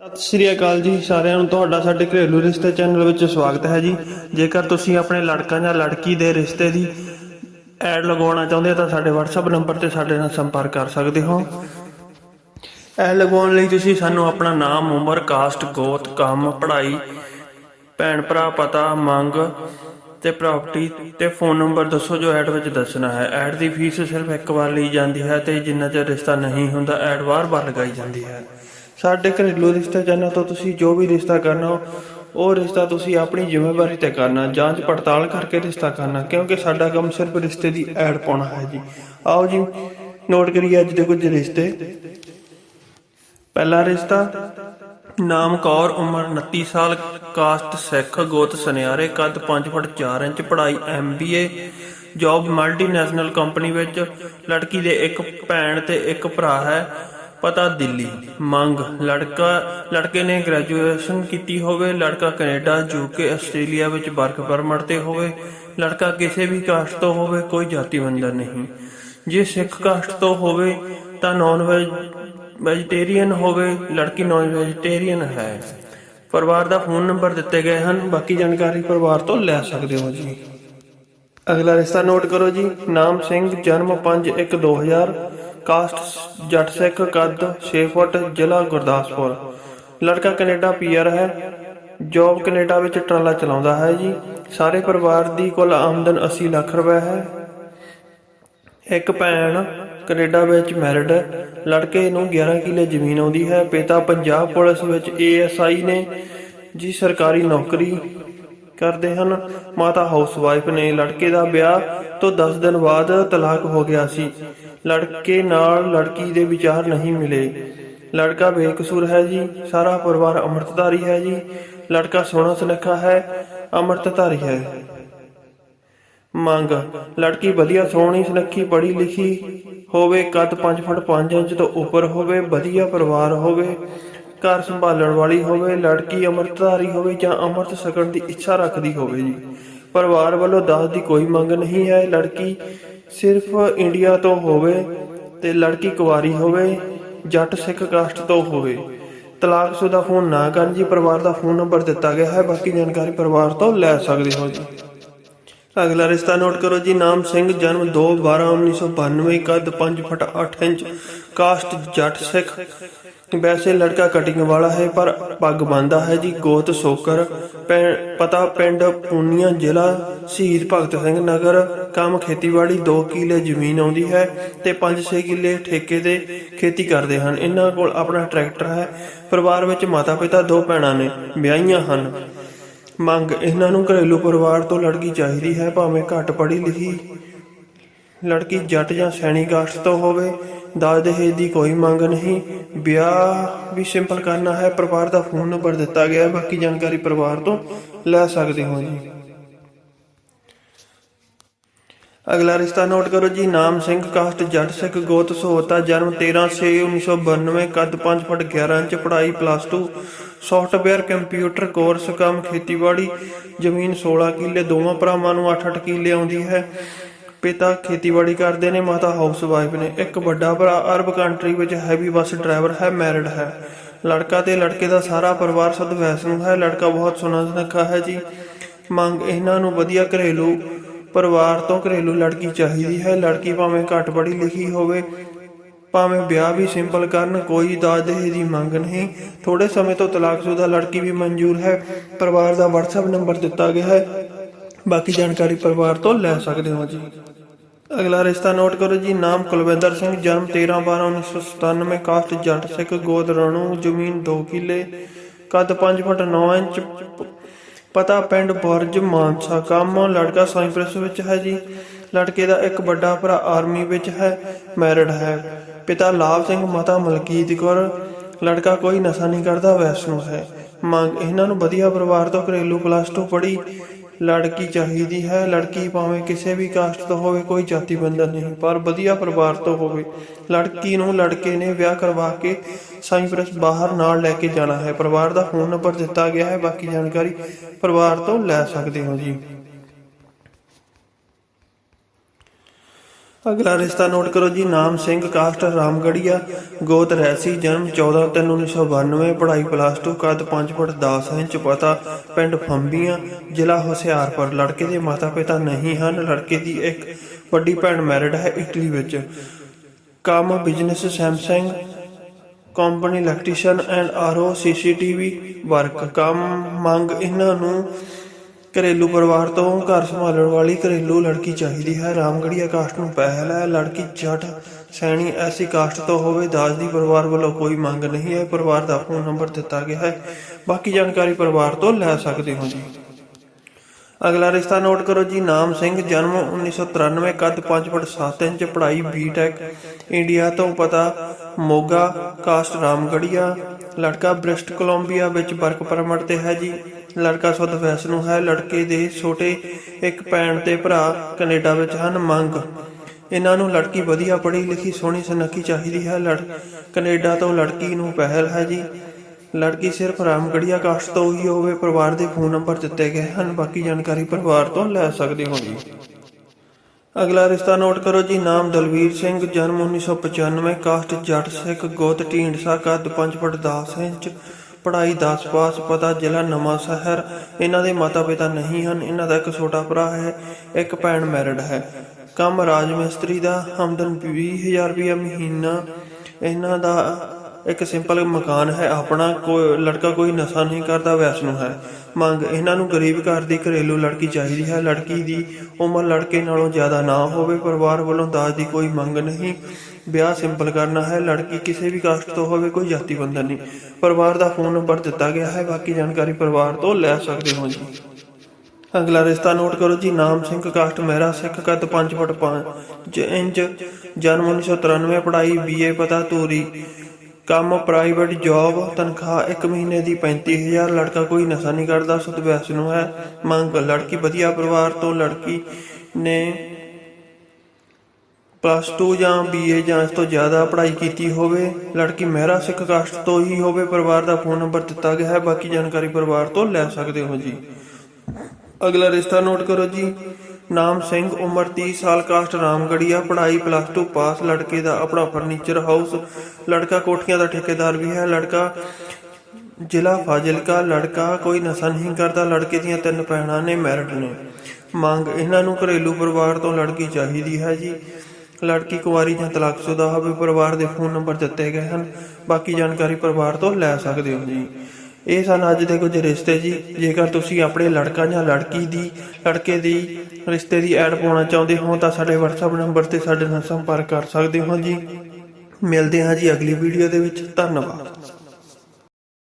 ਸਤਿ ਸ਼੍ਰੀ ਅਕਾਲ ਜੀ, ਸਾਰਿਆਂ ਨੂੰ ਤੁਹਾਡਾ ਸਾਡੇ ਘਰੇਲੂ ਰਿਸ਼ਤੇ ਚੈਨਲ ਵਿੱਚ ਸਵਾਗਤ ਹੈ ਜੀ। ਜੇਕਰ ਤੁਸੀਂ ਆਪਣੇ ਲੜਕਾ ਜਾਂ ਲੜਕੀ ਦੇ ਰਿਸ਼ਤੇ ਦੀ ਐਡ ਲਗਾਉਣਾ ਚਾਹੁੰਦੇ ਹੋ ਤਾਂ ਸਾਡੇ WhatsApp ਨੰਬਰ ਤੇ ਸਾਡੇ ਨਾਲ ਸੰਪਰਕ ਕਰ ਸਕਦੇ ਹੋ। ਐਡ ਲਗਾਉਣ ਲਈ ਤੁਸੀਂ ਸਾਨੂੰ ਆਪਣਾ ਨਾਮ, ਉਮਰ, ਕਾਸਟ, ਗੋਤ, ਕੰਮ, ਪੜ੍ਹਾਈ, ਭੈਣ ਭਰਾ, ਪਤਾ, ਮੰਗ ਤੇ ਪ੍ਰਾਪਰਟੀ ਤੇ ਫੋਨ ਨੰਬਰ ਦੱਸੋ ਜੋ ਐਡ ਵਿੱਚ ਦੱਸਣਾ ਹੈ। ਐਡ ਦੀ ਫੀਸ ਸਿਰਫ ਇੱਕ ਵਾਰ ਲਈ ਜਾਂਦੀ ਹੈ ਤੇ ਜਿੰਨਾ ਚਿਰ ਰਿਸ਼ਤਾ ਨਹੀਂ ਹੁੰਦਾ, ਐਡ ਵਾਰ-ਵਾਰ ਲਗਾਈ ਜਾਂਦੀ ਹੈ। ਸਾਡੇ ਘਰੇਲੂ ਰਿਸ਼ਤੇ ਚੈਨਲ ਤੋਂ ਤੁਸੀਂ ਜੋ ਵੀ ਰਿਸ਼ਤਾ ਕਰਨਾ ਉਹ ਰਿਸ਼ਤਾ ਤੁਸੀਂ ਆਪਣੀ ਜ਼ਿੰਮੇਵਾਰੀ ਤੇ ਕਰਨਾ, ਜਾਂਚ ਪੜਤਾਲ ਕਰਕੇ ਰਿਸ਼ਤਾ ਕਰਨਾ, ਕਿਉਂਕਿ ਸਾਡਾ ਕੰਮ ਸਿਰਫ ਰਿਸ਼ਤੇ ਦੀ ਐਡ ਪਾਉਣਾ ਹੈ ਜੀ। ਆਓ ਜੀ, ਨੋਟ ਕਰੀਏ ਅੱਜ ਦੇ ਕੁਝ ਰਿਸ਼ਤੇ। ਪਹਿਲਾ ਰਿਸ਼ਤਾ, ਨਾਮ ਕੌਰ, ਉਮਰ 29 ਸਾਲ, ਕਾਸਟ ਸਿੱਖ, ਗੋਤ ਸੁਨਿਆਰੇ, ਕੱਦ 5 ਫੁੱਟ 4 ਇੰਚ, ਪੜ੍ਹਾਈ ਐਮਬੀਏ ਜੌਬ ਮਲਟੀਨੈਸ਼ਨਲ ਕੰਪਨੀ ਵਿੱਚ, ਲੜਕੀ ਦੇ ਇੱਕ ਭੈਣ ਤੇ ਇੱਕ ਭਰਾ ਹੈ। ਪਤਾ ਦਿੱਲੀ। ਮੰਗ, ਲੜਕਾ, ਲੜਕੇ ਨੇ ਗ੍ਰੈਜੂਏਸ਼ਨ ਕੀਤੀ ਹੋਵੇ, ਲੜਕਾ ਕੈਨੇਡਾ ਯੂਕੇ ਆਸਟ੍ਰੇਲੀਆ ਵਿੱਚ ਵਰਕ ਪਰਮਿਟ ਤੇ ਹੋਵੇ, ਲੜਕਾ ਕਿਸੇ ਵੀ ਕਾਸਟ ਤੋਂ ਹੋਵੇ, ਕੋਈ ਜਾਤੀ ਬੰਧਨ ਨਹੀਂ। ਜੇ ਸਿੱਖ ਕਾਸਟ ਤੋਂ ਹੋਵੇ, ਤਾਂ ਨਾਨ ਵੈਜ ਵੈਜੀਟੇਰੀਅਨ ਹੋਵੇ, ਲੜਕੀ ਨਾਨ ਵੈਜੀਟੇਰੀਅਨ ਹੈ। ਪਰਿਵਾਰ ਦਾ ਫੋਨ ਨੰਬਰ ਦਿੱਤੇ ਗਏ ਹਨ, ਬਾਕੀ ਜਾਣਕਾਰੀ ਪਰਿਵਾਰ ਤੋਂ ਲੈ ਸਕਦੇ ਹੋ ਜੀ। ਅਗਲਾ ਰਿਸ਼ਤਾ ਨੋਟ ਕਰੋ ਜੀ, ਨਾਮ ਸਿੰਘ, ਜਨਮ 5/1/2000 ਕਾਸਟ ਜੱਟ ਸਿੱਖ ਕੱਦ 6 ਫੁੱਟ ਜ਼ਿਲ੍ਹਾ ਗੁਰਦਾਸਪੁਰ। ਲੜਕਾ ਕੈਨੇਡਾ ਪੀਆਰ ਹੈ, ਜੌਬ ਕੈਨੇਡਾ ਵਿੱਚ ਟਰਾਲਾ ਚਲਾਉਂਦਾ ਹੈ ਜੀ। ਸਾਰੇ ਪਰਿਵਾਰ ਦੀ ਕੁੱਲ ਆਮਦਨ 80 ਲੱਖ ਰੁਪਏ ਹੈ। ਇੱਕ ਭੈਣ ਕੈਨੇਡਾ ਵਿੱਚ ਮੈਰਿਡ ਹੈ। ਲੜਕੇ ਨੂੰ 11 ਕਿੱਲੇ ਜ਼ਮੀਨ ਆਉਂਦੀ ਹੈ। ਪਿਤਾ ਪੰਜਾਬ ਪੁਲਿਸ ਵਿੱਚ ਏਐਸਆਈ ਨੇ ਜੀ ਸਰਕਾਰੀ ਨੌਕਰੀ ਕਰਦੇ ਹਨ। ਮਾਤਾ ਹਾਊਸਵਾਈਫ ਨੇ ਲੜਕੇ ਦਾ ਵਿਆਹ ਤੋਂ 10 ਦਿਨ ਬਾਅਦ ਤਲਾਕ ਹੋ ਗਿਆ ਸੀ। ਲੜਕੇ ਨਾਲ ਲੜਕੀ ਦੇ ਵਿਚਾਰ ਨਹੀਂ ਮਿਲੇ। ਲੜਕਾ ਬੇਕਸੂਰ ਹੈ ਜੀ, ਸਾਰਾ ਪਰਿਵਾਰ ਅੰਮ੍ਰਿਤਧਾਰੀ ਹੈ ਜੀ। ਲੜਕਾ ਸੋਹਣਾ ਸੁਨੱਖਾ ਹੈ, ਅੰਮ੍ਰਿਤਧਾਰੀ ਹੈ। ਮੰਗ, ਲੜਕੀ ਵਧੀਆ ਸੋਹਣੀ ਸੁਨੱਖੀ, ਪੜ੍ਹੀ ਲਿਖੀ ਹੋਵੇ, ਕੱਦ 5 ਫੁੱਟ 5 ਇੰਚ ਤੋਂ ਉੱਪਰ ਹੋਵੇ, ਵਧੀਆ ਪਰਿਵਾਰ ਹੋਵੇ, ਘਰ ਸੰਭਾਲਣ ਵਾਲੀ ਹੋਵੇ, ਲੜਕੀ ਅੰਮ੍ਰਿਤਧਾਰੀ ਹੋਵੇ ਜਾਂ ਅੰਮ੍ਰਿਤ ਸਕਣ ਦੀ ਇੱਛਾ ਰੱਖਦੀ ਹੋਵੇ ਜੀ। ਪਰਿਵਾਰ ਵੱਲੋਂ ਦਾਸ ਦੀ ਕੋਈ ਮੰਗ ਨਹੀਂ ਹੈ, ਲੜਕੀ ਸਿਰਫ ਇੰਡੀਆ ਤੋਂ ਹੋਵੇ ਤੇ ਲੜਕੀ ਕੁਵਾਰੀ ਹੋਵੇ, ਜੱਟ ਸਿੱਖ ਕਾਸਟ ਤੋਂ ਹੋਵੇ। ਤਲਾਕਸ਼ੁਦਾ ਫੋਨ ਨਾ ਕਰਨ ਜੀ, ਪਰਿਵਾਰ ਦਾ ਫੋਨ ਨੰਬਰ ਦਿੱਤਾ ਗਿਆ ਹੈ, ਬਾਕੀ ਜਾਣਕਾਰੀ ਪਰਿਵਾਰ ਤੋਂ ਲੈ ਸਕਦੇ ਹੋ ਜੀ। ਅਗਲਾ ਰਿਸ਼ਤਾ ਨੋਟ ਕਰੋ ਜੀ, ਨਾਮ ਸਿੰਘ, ਜਨਮ 2 12 1992 ਕੱਦ 5 ਫੁੱਟ 8 ਇੰਚ ਕਾਸਟ ਜੱਟ ਸਿੱਖ। ਵੈਸੇ ਲੜਕਾ ਕਟਿੰਗ ਵਾਲਾ ਹੈ, ਪਰ ਪੱਗ ਬੰਨਦਾ ਹੈ ਜੀ, ਗੋਤ, ਸੋਕਰ ਪਤਾ ਪਿੰਡ ਪੂਨੀਆ ਜ਼ਿਲ੍ਹਾ ਸ਼ਹੀਦ ਭਗਤ ਸਿੰਘ ਨਗਰ, ਕੰਮ ਖੇਤੀਬਾੜੀ 2 ਕਿੱਲੇ ਜ਼ਮੀਨ ਆਉਂਦੀ ਹੈ ਤੇ 5-6 ਕਿੱਲੇ ਠੇਕੇ ਤੇ ਖੇਤੀ ਕਰਦੇ ਹਨ। ਇਹਨਾਂ ਕੋਲ ਆਪਣਾ ਟਰੈਕਟਰ ਹੈ। ਪਰਿਵਾਰ ਵਿੱਚ ਮਾਤਾ ਪਿਤਾ ਦੋ ਭੈਣਾਂ ਨੇ, ਵਿਆਹੀਆਂ ਹਨ। ਮੰਗ ਇਹਨਾਂ ਨੂੰ ਘਰੇਲੂ ਪਰਿਵਾਰ ਤੋਂ ਲੜਕੀ ਚਾਹੀਦੀ ਹੈ, ਭਾਵੇਂ ਘੱਟ ਪੜ੍ਹੀ ਲਿਖੀ ਲੜਕੀ ਜੱਟ ਜਾਂ ਸੈਣੀ ਕਾਸਟ ਤੋਂ ਹੋਵੇ। ਦਾਜ ਦਹੇਜ ਦੀ ਕੋਈ ਮੰਗ ਨਹੀਂ। ਵਿਆਹ ਵੀ ਸਿੰਪਲ ਕਰਨਾ ਹੈ, ਪਰਿਵਾਰ ਦਾ ਫੋਨ ਨੰਬਰ ਦਿੱਤਾ ਗਿਆ ਹੈ, ਬਾਕੀ ਜਾਣਕਾਰੀ ਪਰਿਵਾਰ ਤੋਂ ਲੈ ਸਕਦੇ ਹੋ ਜੀ। ਅਗਲਾ ਰਿਸ਼ਤਾ ਨੋਟ ਕਰੋ ਜੀ, ਨਾਮ ਸਿੰਘ, ਕਾਸਟ ਜੱਟ ਸਿੱਖ ਗੋਤ ਸਹੋਤਾ, ਜਨਮ 13/6/1992 ਕੱਦ 5 ਫੁੱਟ 11 ਇੰਚ, ਪੜ੍ਹਾਈ ਪਲੱਸ 2 ਸੌਫਟਵੇਅਰ ਕੰਪਿਊਟਰ ਕੋਰਸ ਕੰਮ ਖੇਤੀਬਾੜੀ, ਜ਼ਮੀਨ 16 ਕਿੱਲੇ, ਦੋਵਾਂ ਭਰਾਵਾਂ ਨੂੰ 8-8 ਕਿੱਲੇ ਆਉਂਦੀ ਹੈ। ਪਿਤਾ ਖੇਤੀਬਾੜੀ ਕਰਦੇ ਨੇ, ਮਾਤਾ ਹਾਊਸ ਵਾਈਫ ਨੇ। ਇੱਕ ਵੱਡਾ ਭਰਾ ਅਰਬ ਕੰਟਰੀ ਵਿੱਚ ਹੈਵੀ ਬੱਸ ਡਰਾਈਵਰ ਹੈ ਮੈਰਿਡ ਹੈ। ਲੜਕਾ ਤੇ ਲੜਕੇ ਦਾ ਸਾਰਾ ਪਰਿਵਾਰ ਸਦ ਵੈਸਨੂੰ ਹੈ। ਲੜਕਾ ਬਹੁਤ ਸੋਹਣਾ ਸੁਨੱਖਾ ਹੈ ਜੀ। ਮੰਗ ਇਹਨਾਂ ਨੂੰ ਵਧੀਆ ਘਰੇਲੂ ਪਰਿਵਾਰ ਤੋਂ ਘਰੇਲੂ ਲੜਕੀ ਚਾਹੀਦੀ ਹੈ। ਲੜਕੀ ਭਾਵੇਂ ਘੱਟ ਪੜ੍ਹੀ ਲਿਖੀ ਹੋਵੇ, ਭਾਵੇਂ ਵਿਆਹ ਵੀ ਸਿੰਪਲ ਕਰਨ, ਕੋਈ ਦਾਜ ਦਹੇਜ ਦੀ ਮੰਗ ਨਹੀਂ। ਥੋੜੇ ਸਮੇਂ ਤੋਂ ਤਲਾਕਸ਼ੁਦਾ ਲੜਕੀ ਵੀ ਮਨਜ਼ੂਰ ਹੈ। ਪਰਿਵਾਰ ਦਾ WhatsApp ਨੰਬਰ ਦਿੱਤਾ ਗਿਆ ਹੈ। ਬਾਕੀ ਜਾਣਕਾਰੀ ਪਰਿਵਾਰ ਤੋਂ ਲੈ ਸਕਦੇ ਹੋ ਜੀ। ਅਗਲਾ ਰਿਸ਼ਤਾ ਨੋਟ ਕਰੋ ਜੀ, ਨਾਮ ਕੁਲਵਿੰਦਰ ਸਿੰਘ, ਜਨਮ 13 12 1997 ਕਾਸਟ ਜੱਟ ਸਿੱਖ, ਗੋਦ ਰਣੂ, ਜ਼ਮੀਨ 2 ਕਿੱਲੇ, ਕੱਦ 5 ਫੁੱਟ 9 ਇੰਚ ਪਤਾ ਪਿੰਡ ਬੁਰਜ, ਮਾਨਸਾ। ਕੰਮ ਲੜਕਾ ਸਾਈਪ੍ਰਸ ਵਿੱਚ ਹੈ ਜੀ। ਲੜਕੇ ਦਾ ਇੱਕ ਵੱਡਾ ਭਰਾ ਆਰਮੀ ਵਿੱਚ ਹੈ, ਮੈਰਿਡ ਹੈ। ਪਿਤਾ ਲਾਭ ਸਿੰਘ, ਮਾਤਾ ਮਲਕੀਤ ਕੌਰ। ਲੜਕਾ ਕੋਈ ਨਸ਼ਾ ਨਹੀਂ ਕਰਦਾ, ਵੈਸ਼ਨੂ ਹੈ। ਮੰਗ, ਇਹਨਾਂ ਨੂੰ ਵਧੀਆ ਪਰਿਵਾਰ ਤੋਂ ਘਰੇਲੂ ਪਲੱਸ 2 ਪੜ੍ਹੀ। ਲੜਕੀ ਚਾਹੀਦੀ ਹੈ, ਲੜਕੀ ਭਾਵੇਂ ਕਿਸੇ ਵੀ ਕਾਸਟ ਤੋਂ ਹੋਵੇ, ਕੋਈ ਜਾਤੀ ਬੰਧਨ ਨਹੀਂ, ਪਰ ਵਧੀਆ ਪਰਿਵਾਰ ਤੋਂ ਹੋਵੇ। ਲੜਕੀ ਨੂੰ ਲੜਕੇ ਨੇ ਵਿਆਹ ਕਰਵਾ ਕੇ ਸਾਈਪ੍ਰਸ ਬਾਹਰ ਨਾਲ ਲੈ ਕੇ ਜਾਣਾ ਹੈ। ਪਰਿਵਾਰ ਦਾ ਫੋਨ ਨੰਬਰ ਦਿੱਤਾ ਗਿਆ ਹੈ, ਬਾਕੀ ਜਾਣਕਾਰੀ ਪਰਿਵਾਰ ਤੋਂ ਲੈ ਸਕਦੇ ਹੋ ਜੀ। ਅਗਲਾ ਰਿਸ਼ਤਾ ਨੋਟ ਕਰੋ ਜੀ, ਨਾਮ ਸਿੰਘ, ਕਾਸਟ ਰਾਮਗੜੀਆ, ਗੋਤ ਰੈਸੀ ਜਨਮ 14/3/1992 ਪੜ੍ਹਾਈ ਪਲੱਸ 2 ਕੱਦ 5 ਫੁੱਟ 10 ਇੰਚ, ਪਤਾ ਪਿੰਡ ਫੰਬੀਆਂ, ਜ਼ਿਲ੍ਹਾ ਹੁਸ਼ਿਆਰਪੁਰ। ਲੜਕੇ ਦੇ ਮਾਤਾ ਪਿਤਾ ਨਹੀਂ ਹਨ, ਲੜਕੇ ਦੀ ਇੱਕ ਵੱਡੀ ਭੈਣ ਮੈਰਿਡ ਹੈ ਇਟਲੀ ਵਿੱਚ। ਕੰਮ business Samsung company electrician and RO CCTV work ਕੰਮ, ਮੰਗ ਇਹਨਾਂ ਨੂੰ ਘਰੇਲੂ ਪਰਿਵਾਰ ਤੋਂ ਘਰ ਸੰਭਾਲਣ ਵਾਲੀ ਘਰੇਲੂ ਲੜਕੀ ਚਾਹੀਦੀ ਹੈ। ਰਾਮਗੜੀਆ ਕਾਸਟ ਨੂੰ ਪਹਿਲ ਹੈ। ਲੜਕੀ ਜੱਟ ਸੈਣੀ ਐਸੀ ਕਾਸਟ ਤੋਂ ਹੋਵੇ, ਦਾਜ ਦੀ ਪਰਿਵਾਰ ਵੱਲੋਂ ਕੋਈ ਮੰਗ ਨਹੀਂ ਹੈ। ਪਰਿਵਾਰ ਦਾ ਫੋਨ ਨੰਬਰ ਦਿੱਤਾ ਗਿਆ ਹੈ। ਬਾਕੀ ਜਾਣਕਾਰੀ ਪਰਿਵਾਰ ਤੋਂ ਲੈ ਸਕਦੇ ਹੋ ਜੀ। ਅਗਲਾ ਰਿਸ਼ਤਾ ਨੋਟ ਕਰੋ ਜੀ। ਨਾਮ ਸਿੰਘ, ਜਨਮ 1993 ਕੱਦ 5 ਫੁੱਟ 7 ਇੰਚ, ਪੜ੍ਹਾਈ ਬੀਟੈਕ ਇੰਡੀਆ ਤੋਂ ਪਤਾ ਮੋਗਾ, ਕਾਸਟ ਰਾਮਗੜੀਆ ਲੜਕਾ ਬ੍ਰਿਸਟ ਕੋਲੰਬੀਆ ਵਿੱਚ ਵਰਕ ਪਰਮਿਟ ਤੇ ਹੈ ਜੀ। ਲੜਕਾ ਸੁਧ ਵੈਸਨੂੰ ਹੈ, ਲੜਕੇ ਦੇ ਛੋਟੇ ਇੱਕ ਭੈਣ ਤੇ ਭਰਾ ਕੈਨੇਡਾ ਵਿੱਚ ਹਨ, ਮੰਗ। ਇਹਨਾਂ ਨੂੰ ਲੜਕੀ ਵਧੀਆ ਪੜ੍ਹੀ ਲਿਖੀ, ਸੋਹਣੀ ਸੁਨੱਖੀ ਚਾਹੀਦੀ ਹੈ। ਲੜ ਕੈਨੇਡਾ ਤੋਂ ਲੜਕੀ ਨੂੰ ਪਹਿਲ ਹੈ ਜੀ। ਲੜਕੀ ਸਿਰਫ ਰਾਮਗੜੀਆ ਕਾਸਟ ਤੋਂ ਹੀ ਹੋਵੇ, ਪਰਿਵਾਰ ਦੇ ਫੋਨ ਨੰਬਰ ਦਿੱਤੇ ਗਏ ਹਨ। ਬਾਕੀ ਜਾਣਕਾਰੀ ਪਰਿਵਾਰ ਤੋਂ ਲੈ ਸਕਦੇ ਹੋ ਜੀ। ਅਗਲਾ ਰਿਸ਼ਤਾ ਨੋਟ ਕਰੋ ਜੀ। ਨਾਮ ਦਲਵੀਰ ਸਿੰਘ, ਜਨਮ 1995 ਕਾਸਟ ਜੱਟ ਸਿੱਖ, ਗੋਤ ਢੀਂਡਸਾ, ਕੱਦ 5 ਫੁੱਟ 10 ਇੰਚ ਪੜ੍ਹਾਈ 10 ਪਾਸ ਪਤਾ ਜ਼ਿਲ੍ਹਾ ਨਵਾਂ ਸ਼ਹਿਰ। ਇਹਨਾਂ ਦੇ ਮਾਤਾ ਪਿਤਾ ਨਹੀਂ ਹਨ, ਇਹਨਾਂ ਦਾ ਇੱਕ ਛੋਟਾ ਭਰਾ ਹੈ, ਇੱਕ ਭੈਣ ਮੈਰਿਡ ਹੈ। ਕੰਮ ਰਾਜ ਮਿਸਤਰੀ ਦਾ, ਆਮਦਨ 20000 ਰੁਪਏ ਮਹੀਨਾ। ਇਹਨਾਂ ਦਾ ਇੱਕ ਸਿੰਪਲ ਮਕਾਨ ਹੈ, ਆਪਣਾ ਕੋਈ, ਲੜਕਾ ਕੋਈ ਨਸ਼ਾ ਨਹੀਂ ਕਰਦਾ, ਵੈਸਨੂੰ ਹੈ। ਮੰਗ, ਇਹਨਾਂ ਨੂੰ ਗਰੀਬ ਘਰ ਦੀ ਘਰੇਲੂ ਲੜਕੀ ਚਾਹੀਦੀ ਹੈ। ਲੜਕੀ ਦੀ ਉਮਰ ਲੜਕੇ ਨਾਲੋਂ ਜ਼ਿਆਦਾ ਨਾ ਹੋਵੇ, ਪਰਿਵਾਰ ਵੱਲੋਂ ਦਾਜ ਦੀ ਕੋਈ ਮੰਗ ਨਹੀਂ। ਵਿਆਹ ਸਿੰਪਲ ਕਰਨਾ ਹੈ। ਲੜਕੀ ਕਿਸੇ ਵੀ ਕਾਸਟ ਤੋਂ ਹੋਵੇ, ਕੋਈ ਜਾਤੀ ਬੰਧਨ ਨਹੀਂ। ਪਰਿਵਾਰ ਦਾ ਫੋਨ ਨੰਬਰ ਦਿੱਤਾ ਗਿਆ ਹੈ। ਬਾਕੀ ਜਾਣਕਾਰੀ ਪਰਿਵਾਰ ਤੋਂ ਲੈ ਸਕਦੇ ਹੋ ਜੀ। ਅਗਲਾ ਰਿਸ਼ਤਾ ਨੋਟ ਕਰੋ ਜੀ। ਨਾਮ ਸਿੰਘ ਕਾਸਟ ਮਹਿਰਾ, ਸਿੱਖ ਕੱਦ 5 ਫੁੱਟ 5 ਇੰਚ, ਜਨਮ 1993 ਪੜ੍ਹਾਈ ਬੀਏ ਪਤਾ ਧੂਰੀ। ਕੰਮ ਪ੍ਰਾਈਵੇਟ ਜੌਬ ਤਨਖਾਹ 1 ਮਹੀਨੇ ਦੀ 35000 ਲੜਕਾ ਕੋਈ ਨਸ਼ਾ ਨਹੀਂ ਕਰਦਾ, ਸੁਧ ਵੈਸ ਨੂੰ ਹੈ। ਮੰਗ, ਲੜਕੀ ਵਧੀਆ ਪਰਿਵਾਰ ਤੋਂ। ਲੜਕੀ ਨੇ ਪਲੱਸ 2 ਜਾਂ ਬੀਏ ਜਾਂ ਇਸ ਤੋਂ ਜ਼ਿਆਦਾ ਪੜ੍ਹਾਈ ਕੀਤੀ ਹੋਵੇ, ਲੜਕੀ ਮਹਿਰਾ ਸਿੱਖ ਕਾਸਟ ਤੋਂ ਹੀ ਹੋਵੇ, ਪਰਿਵਾਰ ਦਾ ਫੋਨ ਨੰਬਰ ਦਿੱਤਾ ਗਿਆ ਹੈ, ਬਾਕੀ ਜਾਣਕਾਰੀ ਪਰਿਵਾਰ ਤੋਂ ਲੈ ਸਕਦੇ ਹੋ ਜੀ। ਅਗਲਾ ਰਿਸ਼ਤਾ ਨੋਟ ਕਰੋ ਜੀ। ਨਾਮ ਸਿੰਘ, ਉਮਰ 30 ਸਾਲ ਕਾਸਟ ਰਾਮਗੜੀਆ ਪੜ੍ਹਾਈ ਪਲੱਸ 2 ਪਾਸ, ਲੜਕੇ ਦਾ ਆਪਣਾ ਫਰਨੀਚਰ ਹਾਊਸ ਲੜਕਾ ਕੋਠੀਆਂ ਦਾ ਠੇਕੇਦਾਰ ਵੀ ਹੈ, ਲੜਕਾ ਜ਼ਿਲ੍ਹਾ ਫਾਜ਼ਿਲਕਾ, ਲੜਕਾ ਕੋਈ ਨਸ਼ਾ ਨਹੀਂ ਕਰਦਾ, ਲੜਕੇ ਦੀਆਂ ਤਿੰਨ ਭੈਣਾਂ ਨੇ ਮੈਰਿਡ ਨੇ। ਮੰਗ ਇਹਨਾਂ ਨੂੰ ਘਰੇਲੂ ਪਰਿਵਾਰ ਤੋਂ ਲੜਕੀ ਚਾਹੀਦੀ ਹੈ ਜੀ। ਲੜਕੀ ਕੁਵਾਰੀ ਜਾਂ ਤਲਾਕਸ਼ੁਦਾ ਹੋਵੇ, ਪਰਿਵਾਰ ਦੇ ਫੋਨ ਨੰਬਰ ਦਿੱਤੇ ਗਏ ਹਨ। ਬਾਕੀ ਜਾਣਕਾਰੀ ਪਰਿਵਾਰ ਤੋਂ ਲੈ ਸਕਦੇ ਹੋ ਜੀ। ਇਹ ਸਨ ਅੱਜ ਦੇ ਕੁਝ ਰਿਸ਼ਤੇ ਜੀ। ਜੇਕਰ ਤੁਸੀਂ ਆਪਣੇ ਲੜਕਾ ਜਾਂ ਲੜਕੀ ਦੀ, ਲੜਕੇ ਦੀ ਰਿਸ਼ਤੇ ਦੀ ਐਡ ਪਾਉਣਾ ਚਾਹੁੰਦੇ ਹੋ, ਤਾਂ ਸਾਡੇ WhatsApp ਨੰਬਰ ਤੇ ਸਾਡੇ ਨਾਲ ਸੰਪਰਕ ਕਰ ਸਕਦੇ ਹੋ ਜੀ। ਮਿਲਦੇ ਹਾਂ ਜੀ ਅਗਲੀ ਵੀਡੀਓ ਦੇ ਵਿੱਚ। ਧੰਨਵਾਦ।